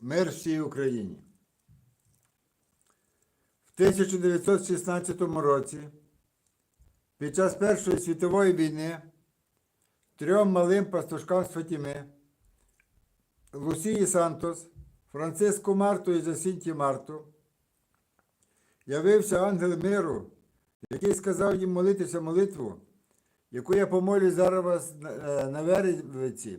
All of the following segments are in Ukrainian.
Мир всій Україні. В 1916 році, під час Першої світової війни, трьом малим пастушкам з Фатіми, Лусії Сантос, Франциску Марту і Засінті Марту, явився ангел миру, який сказав їм молитися молитву, яку я помолю зараз на- е, Веревиці,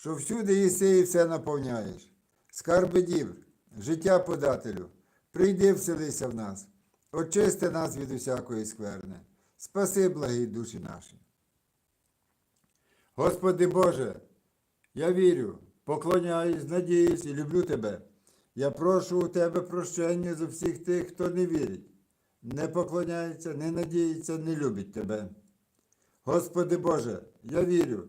що всюди єси і все наповняєш. Скарби дів, життя подателю, прийди вселися в нас, очисти нас від усякої скверни, спаси благі душі наші. Господи Боже, я вірю, поклоняюсь, надіюсь і люблю Тебе. Я прошу у Тебе прощення за всіх тих, хто не вірить, не поклоняється, не надіється, не любить Тебе. Господи Боже, я вірю,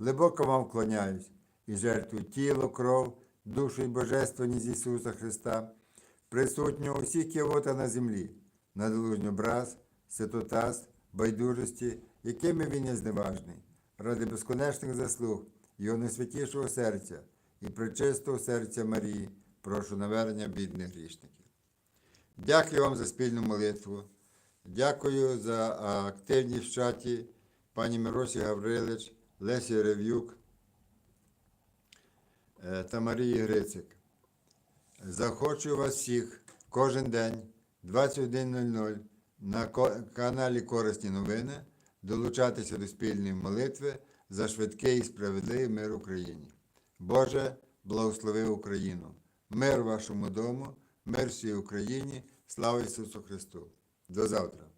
глибоко вам вклоняюсь і жертвую тіло, кров, душу і божественність Ісуса Христа, присутнього у всіх кіота на землі, надолужню браз, ситотаз, байдужості, якими він є зневажний, ради безконечних заслуг Його найсвятішого серця і пречистого серця Марії, прошу навернення бідних грішників. Дякую вам за спільну молитву. Дякую за активність в чаті пані Миросі Гаврилич, Лесі Рев'юк е, та Марії Грицик. Захочу вас всіх кожен день 21.00 на каналі Корисні новини долучатися до спільної молитви за швидкий і справедливий мир Україні. Боже, благослови Україну! Мир вашому дому, мир всій Україні, слава Ісусу Христу! До завтра!